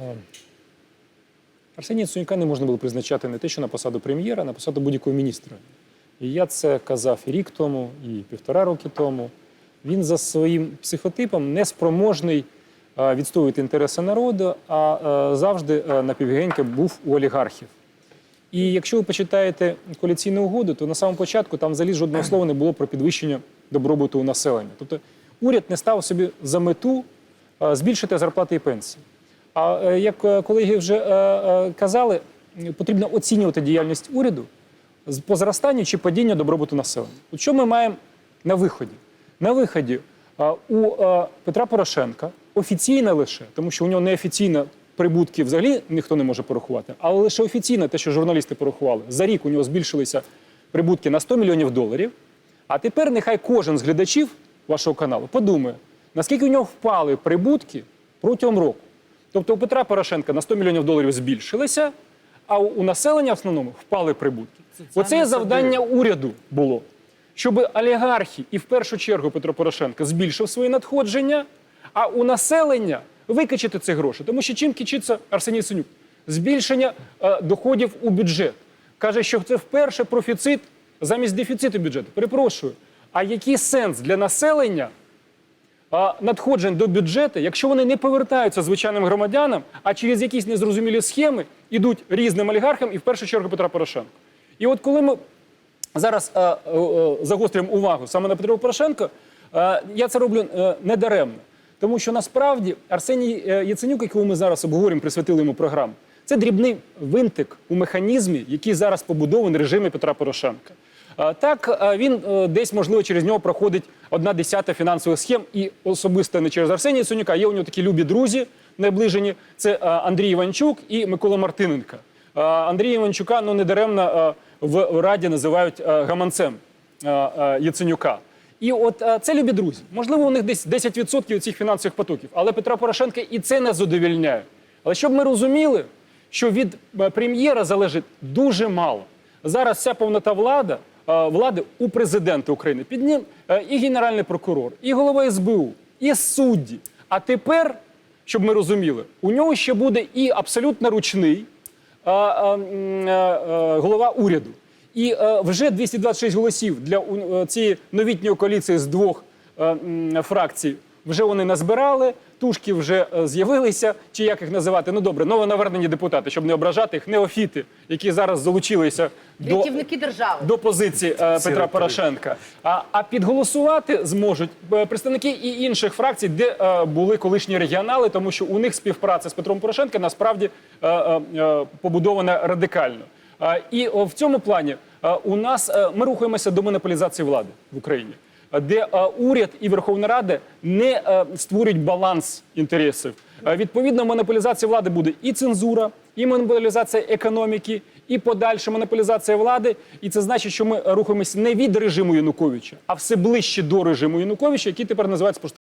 Е, Арсенія Яценюка не можна було призначати не те, що на посаду прем'єра, а на посаду будь-якого міністра. І я це казав і рік тому, і півтора роки тому. Він за своїм психотипом не спроможний е, відстоювати інтереси народу, а е, завжди напівгенька був у олігархів. І якщо ви почитаєте коаліційну угоду, то на самому початку там взагалі жодного слова не було про підвищення добробуту у населення. Тобто уряд не став собі за мету збільшити зарплати і пенсії. А е, як е, колеги вже е, казали, потрібно оцінювати діяльність уряду по зростанню чи падінню добробуту населення. От що ми маємо на виході? На виході у Петра Порошенка офіційно лише, тому що у нього неофіційно прибутки взагалі ніхто не може порахувати, але лише офіційно, те, що журналісти порахували, за рік у нього збільшилися прибутки на 100 мільйонів доларів. А тепер нехай кожен з глядачів вашого каналу подумає, наскільки у нього впали прибутки протягом року. Тобто у Петра Порошенка на 100 мільйонів доларів збільшилися, а у населення в основному впали прибутки. Оце завдання уряду було, щоб олігархи і в першу чергу Петро Порошенко збільшив свої надходження, а у населення викачати ці гроші. Тому що чим кичиться Арсеній Яценюк? Збільшення е, доходів у бюджет. Каже, що це вперше профіцит замість дефіциту бюджету. Перепрошую. А який сенс для населення надходжень до бюджету, якщо вони не повертаються звичайним громадянам, а через якісь незрозумілі схеми йдуть різним олігархам і в першу чергу Петра Порошенка. І от коли ми зараз е, е, е, загострюємо увагу саме на Петра Порошенка, я це роблю е, недаремно. Тому що насправді Арсеній Яценюк, якого ми зараз обговорюємо, присвятили йому програму, це дрібний винтик у механізмі, який зараз побудований в режимі Петра Порошенка. Е, Так, е, він е, десь, можливо, через нього проходить одна десята фінансових схем, і особисто не через Арсенія Яценюка, а є у нього такі любі друзі наближені. Це Андрій Іванчук і Микола Мартиненко. Е, Андрія Іванчука ну, недаремно в Раді називають гаманцем Яценюка. І от це любі друзі. Можливо, у них десь 10% цих фінансових потоків, але Петра Порошенка і це не задовільняє. Але щоб ми розуміли, що від прем'єра залежить дуже мало. Зараз вся повнота влада, влади у президента України. Під ним е, і генеральний прокурор, і голова СБУ, і судді. А тепер, щоб ми розуміли, у нього ще буде і абсолютно ручний е, е, е, е, голова уряду. І е, вже 226 голосів для е, цієї новітньої коаліції з двох е, фракцій. Вже вони назбирали, тушки вже е, з'явилися, чи як їх називати? Ну добре, новонавернені депутати, щоб не ображати їх, неофіти, які зараз залучилися до, держави. до позиції е, Петра Порошенка. А, а підголосувати зможуть е, представники і інших фракцій, де е, були колишні регіонали, тому що у них співпраця з Петром Порошенка насправді е, е, е, побудована радикально. Е, і в цьому плані е, у нас е, ми рухаємося до монополізації влади в Україні, де е, уряд і Верховна Рада не е, створюють баланс інтересів. Е, Відповідно, монополізація влади буде і цензура, і монополізація економіки, і подальша монополізація влади. І це значить, що ми рухаємося не від режиму Януковича, а все ближче до режиму Януковича, який тепер називається просто